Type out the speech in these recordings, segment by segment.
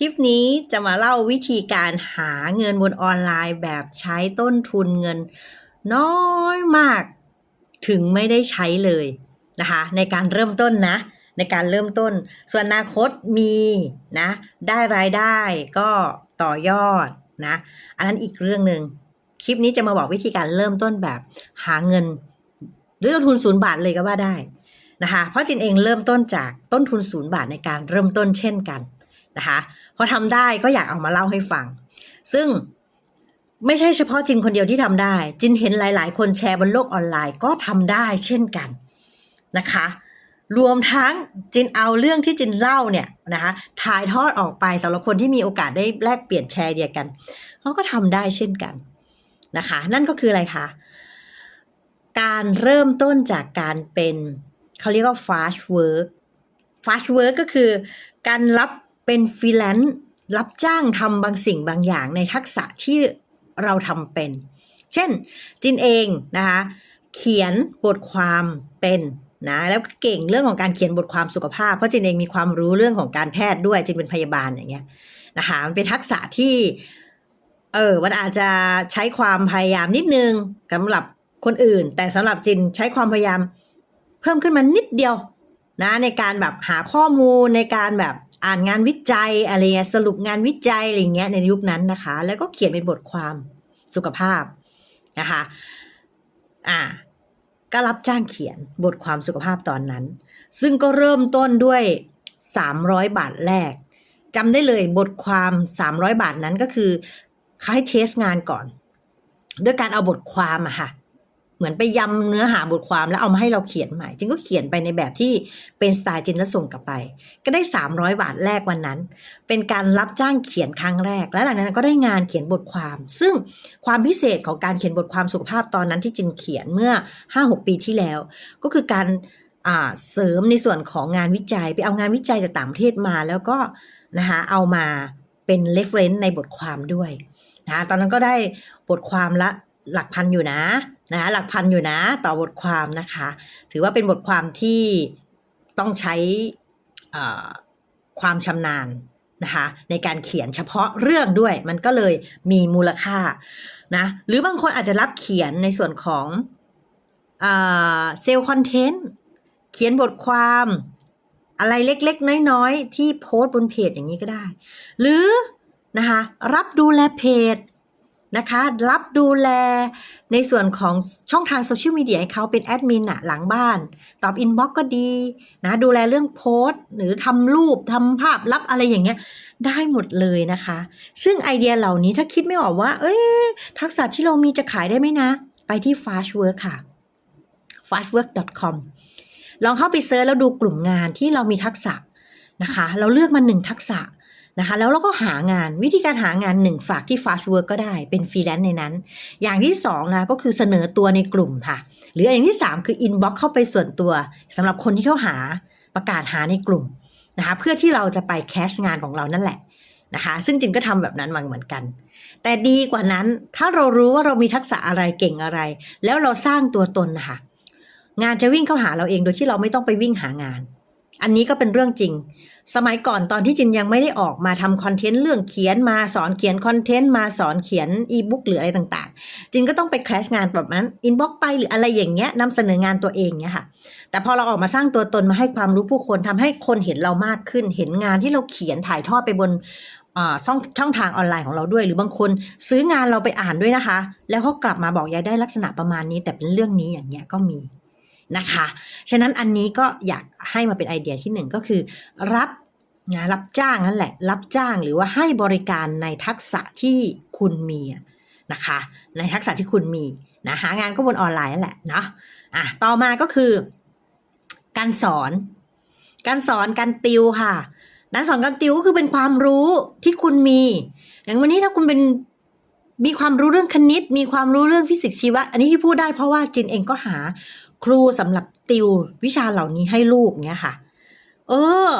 คลิปนี้จะมาเล่าวิธีการหาเงินบนออนไลน์แบบใช้ต้นทุนเงิน น้อยมากถึงไม่ได้ใช้เลยนะคะ ในการเริ่มต้นนะ ในการเริ่มต้น ส่วนอนาคตมีนะ ได้รายได้ก็ต่อยอดนะ อันนั้นอีกเรื่องหนึ่งคลิปนี้จะมาบอกวิธีการเริ่มต้นแบบหาเงินด้วยต้นทุนศูนย์บาทเลยก็ว่าได้นะคะเพราะจินเองเริ่มต้นจากต้นทุนศูนย์บาทในการเริ่มต้นเช่นกัน นะคะพอทำได้ก็อยากเอามาเล่าให้ฟัง ซึ่งไม่ใช่เฉพาะจินคนเดียวที่ทำได้ จินเห็นหลาย ๆ คนแชร์บนโลกออนไลน์ก็ทำได้เช่นกันนะคะ รวมทั้งจินเอาเรื่องที่จินเล่าเนี่ยนะคะถ่ายทอดออกไปสำหรับคนที่มีโอกาสได้แลกเปลี่ยนแชร์เดียวกันเขาก็ทำได้เช่นกันนะคะ นั่นก็คืออะไรคะการเริ่มต้นจากการเป็นเขาเรียกว่า fast work fast work ก็คือการรับ เป็นฟรีแลนซ์รับจ้างทำบางสิ่งบางอย่างในทักษะที่เราทำเป็น เช่น จินเองนะคะเขียนบทความเป็นนะแล้วเก่งเรื่องของการเขียนบทความสุขภาพ เพราะจินเองมีความรู้เรื่องของการแพทย์ด้วยจินเป็นพยาบาลอย่างเงี้ยนะคะมันเป็นทักษะที่เออมันอาจจะใช้ความพยายามนิดนึงสำหรับคนอื่น แต่สำหรับจินใช้ความพยายามเพิ่มขึ้นมานิดเดียวนะในการแบบหาข้อมูลในการแบบ อ่านงานวิจัยอะไรเงี้ยสรุปงานวิจัยอะไรเงี้ยในยุคนั้นนะคะ แล้วก็เขียนเป็นบทความสุขภาพนะคะอ่าก็รับจ้างเขียนบทความสุขภาพตอนนั้น ซึ่งก็เริ่มต้นด้วย 300 บาทแรกจำได้เลยบทความ 300 บาทนั้นก็คือเขาให้เทสงานก่อน ด้วยการเอาบทความอะค่ะ เหมือนไปยำเนื้อหาบทความแล้วเอามาให้เราเขียนใหม่จินก็เขียนไปในแบบที่เป็นสไตล์จินแล้วส่งกลับไป ก็ได้ 300 บาทแรกวันนั้น เป็นการรับจ้างเขียนครั้งแรก และหลังจากนั้นก็ได้งานเขียนบทความ ซึ่งความพิเศษของการเขียนบทความสุขภาพตอนนั้นที่จินเขียนเมื่อ 5-6 ปีที่แล้ว ก็คือการเสริมในส่วนของงานวิจัย ไปเอางานวิจัยจากต่างประเทศมา แล้วก็นะคะเอามาเป็น reference ในบทความด้วยนะะตอนนั้นก็ได้บทความละ หลักพันอยู่นะนะคะหลักพันอยู่นะต่อบทความนะคะ ถือว่าเป็นบทความที่ต้องใช้ความชำนาญนะคะในการเขียนเฉพาะเรื่องด้วย มันก็เลยมีมูลค่านะหรือบางคนอาจจะรับเขียนในส่วนของเซลล์คอนเทนต์เขียนบทความอะไรเล็กๆ น้อยๆ ที่โพสต์บนเพจอย่างนี้ก็ได้ หรือนะคะรับดูแลเพจ นะคะ รับดูแลในส่วนของช่องทางโซเชียลมีเดียให้เขาเป็นแอดมินอะหลังบ้าน ตอบอินบ็อกก็ดีนะดูแลเรื่องโพสต์ หรือทำรูปทำภาพรับอะไรอย่างเงี้ยได้หมดเลยนะคะ ซึ่งไอเดียเหล่านี้ถ้าคิดไม่ออกว่า เอ้ยทักษะที่เรามีจะขายได้ไหมนะ ไปที่ fastwork ค่ะ fastwork.com ลองเข้าไปเซิร์ชแล้วดูกลุ่มงานที่เรามีทักษะนะคะ เราเลือกมาหนึ่งทักษะ นะคะ แล้วเราก็หางานวิธีการหางานหนึ่งฝากที่ Fast Work ก็ได้เป็นฟรีแลนซ์ในนั้น อย่างที่สองนะก็คือเสนอตัวในกลุ่มค่ะ หรืออย่างที่สามคือ Inbox เข้าไปส่วนตัวสำหรับคนที่เข้าหาประกาศหาในกลุ่มนะคะเพื่อที่เราจะไปแคชงานของเรานั่นแหละนะคะซึ่งจินก็ทำแบบนั้นมาเหมือนกัน แต่ดีกว่านั้นถ้าเรารู้ว่าเรามีทักษะอะไรเก่งอะไร แล้วเราสร้างตัวตนนะคะงานจะวิ่งเข้าหาเราเองโดยที่เราไม่ต้องไปวิ่งหางาน อันนี้ก็เป็นเรื่องจริง สมัยก่อนตอนที่จินยังไม่ได้ออกมาทำคอนเทนต์เรื่องเขียนมาสอนเขียนคอนเทนต์มาสอนเขียนอีบุ๊กหรืออะไรต่างๆ จินก็ต้องไปแคสงานแบบนั้นอินบ็อกไปหรืออะไรอย่างเงี้ยนำเสนองานตัวเองเนี้ยค่ะ แต่พอเราออกมาสร้างตัวตนมาให้ความรู้ผู้คนทำให้คนเห็นเรามากขึ้น เห็นงานที่เราเขียนถ่ายทอดไปบนช่องช่องทางออนไลน์ของเราด้วย หรือบางคนซื้องานเราไปอ่านด้วยนะคะ แล้วเขากลับมาบอกยายได้ลักษณะประมาณนี้ แต่เป็นเรื่องนี้อย่างเงี้ยก็มี นะคะ ฉะนั้นอันนี้ก็อยากให้มาเป็นไอเดียที่หนึ่งก็คือ รับนะรับจ้างนั่นแหละ รับจ้างหรือว่าให้บริการในทักษะที่คุณมีนะคะ ในทักษะที่คุณมีนะหางานก็บนออนไลน์นั่นแหละเนาะอะต่อมาก็คือ การสอน การสอนการติวค่ะการสอนการติวก็คือเป็นความรู้ที่คุณมี อย่างวันนี้ถ้าคุณเป็นมีความรู้เรื่องคณิต มีความรู้เรื่องฟิสิกส์ชีวะ อันนี้ที่พูดได้เพราะว่าจินเองก็หา ครูสำหรับติววิชาเหล่านี้ให้ลูกเนี้ยค่ะ เออ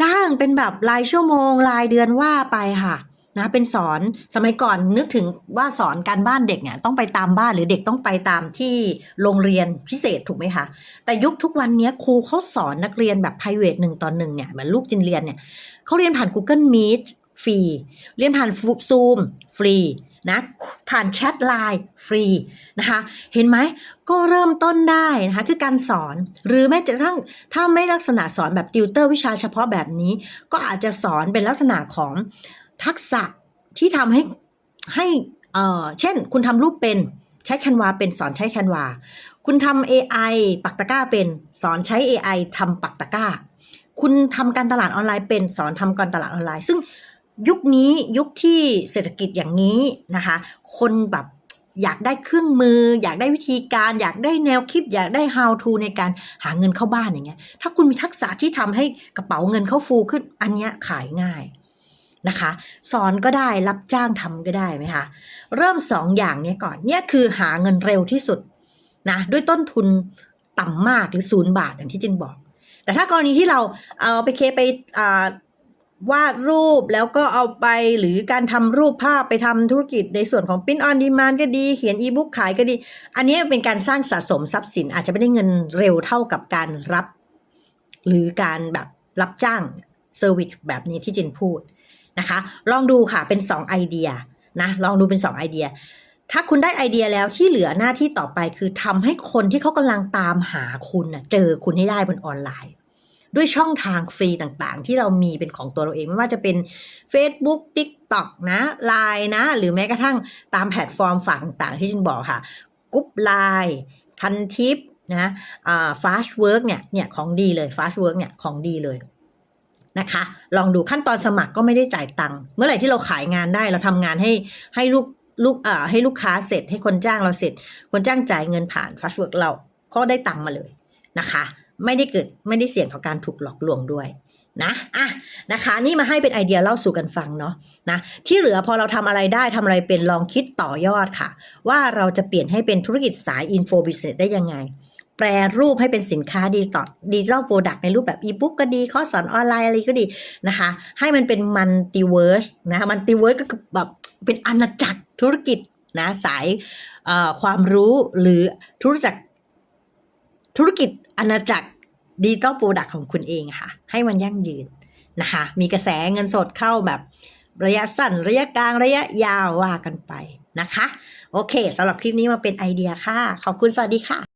จ้างเป็นแบบรายชั่วโมง รายเดือนว่าไปค่ะนะเป็นสอนสมัยก่อนนึกถึงว่าสอนการบ้านเด็กเนี่ยต้องไปตามบ้านหรือเด็กต้องไปตามที่โรงเรียนพิเศษถูกไหมคะ แต่ยุคทุกวันนี้ครูเขาสอนนักเรียนแบบ p r i v a t หนึ่งต่อหนึ่งเนี่ยเหมือนลูกจินเรียนเนี่ยเขาเรียนผ่าน Google Meet ฟรี เรียนผ่านซูมฟรี นะผ่านแชทไลน์ฟรีนะคะเห็นไหมก็เริ่มต้นได้นะคะคือการสอนหรือแม้จะทั้งถ้าไม่ลักษณะสอนแบบติวเตอร์วิชาเฉพาะแบบนี้ ก็อาจจะสอนเป็นลักษณะของทักษะที่ทำให้ให้เอ่อเช่น คุณทำรูปเป็นใช้แคนวาเป็นสอนใช้แคนวาคุณทำ AI ปักตะก้าเป็นสอนใช้ AI ทำปักตะก้า คุณทำการตลาดออนไลน์เป็นสอนทำการตลาดออนไลน์ ซึ่ง ยุคนี้ยุคที่เศรษฐกิจอย่างนี้นะคะ คนแบบอยากได้เครื่องมือ อยากได้วิธีการ อยากได้แนวคิด อยากได้ how to ในการหาเงินเข้าบ้านอย่างเงี้ย ถ้าคุณมีทักษะที่ทำให้กระเป๋าเงินเข้าฟูขึ้น อันเนี้ยขายง่ายนะคะ สอนก็ได้รับจ้างทำก็ได้ไหมคะ เริ่มสองอย่างนี้ก่อนเนี่ยคือหาเงินเร็วที่สุดนะด้วยต้นทุนต่ำมากหรือศูนย์บาทอย่างที่จินบอก แต่ถ้ากรณีที่เราเอาไปเคไปอ่า วาดรูปแล้วก็เอาไปหรือการทำรูปภาพไปทำธุรกิจในส่วนของ Print on Demand ก็ดี เขียนอีบุ๊กขายก็ดี อันนี้เป็นการสร้างสะสมทรัพย์สินอาจจะไม่ได้เงินเร็วเท่ากับการรับ หรือการแบบรับจ้างเซอร์วิสแบบนี้ที่จินพูดนะคะ ลองดูค่ะเป็น 2 ไอเดียนะลองดูเป็น 2 ไอเดีย ถ้าคุณได้ไอเดียแล้วที่เหลือหน้าที่ต่อไปคือทำให้คนที่เขากำลังตามหาคุณนะเจอคุณให้ได้บนออนไลน์ ด้วยช่องทางฟรีต่างๆ ที่เรามีเป็นของตัวเราเอง ไม่ว่าจะเป็น Facebook TikTok นะ Line นะ หรือแม้กระทั่งตามแพลตฟอร์มฝากต่างๆที่ฉันบอกค่ะกรุ๊ปไลน์พันทิปนะอ่า Fast Work เนี่ยเนี่ยของดีเลย Fast Work เนี่ยของดีเลยนะคะ ลองดูขั้นตอนสมัครก็ไม่ได้จ่ายตังค์เมื่อไหร่ที่เราขายงานได้เราทำงานให้ให้ลูกลูกอ่าให้ลูกค้าเสร็จให้คนจ้างเราเสร็จ คนจ้างจ่ายเงินผ่าน Fast Work เราก็ได้ตังค์มาเลยนะคะ ไม่ได้เกิดไม่ได้เสี่ยงต่อการถูกหลอกลวงด้วยนะอะนะคะ นี่มาให้เป็นไอเดียเล่าสู่กันฟังเนาะนะที่เหลือพอเราทำอะไรได้ทำอะไรเป็นลองคิดต่อยอดค่ะ ว่าเราจะเปลี่ยนให้เป็นธุรกิจสายอินโฟบิสเนสได้ยังไง แปรรูปให้เป็นสินค้าดิจิตอลดิจิทัลโปรดักต์ในรูปแบบอีบุ๊กก็ดีคอสอนออนไลน์อะไรก็ดีนะคะ ให้มันเป็นมัลติเวิร์สนะมัลติเวิร์สก็คือแบบเป็นอาณาจักรธุรกิจนะสายความรู้หรือธุรกิจ ธุรกิจอาณาจักรดิจิตอลโปรดักต์ของคุณเองค่ะ ให้มันยั่งยืนนะคะ มีกระแสเงินสดเข้าแบบระยะสั้นระยะกลางระยะยาวว่ากันไปนะคะ โอเคสำหรับคลิปนี้มาเป็นไอเดียค่ะ ขอบคุณสวัสดีค่ะ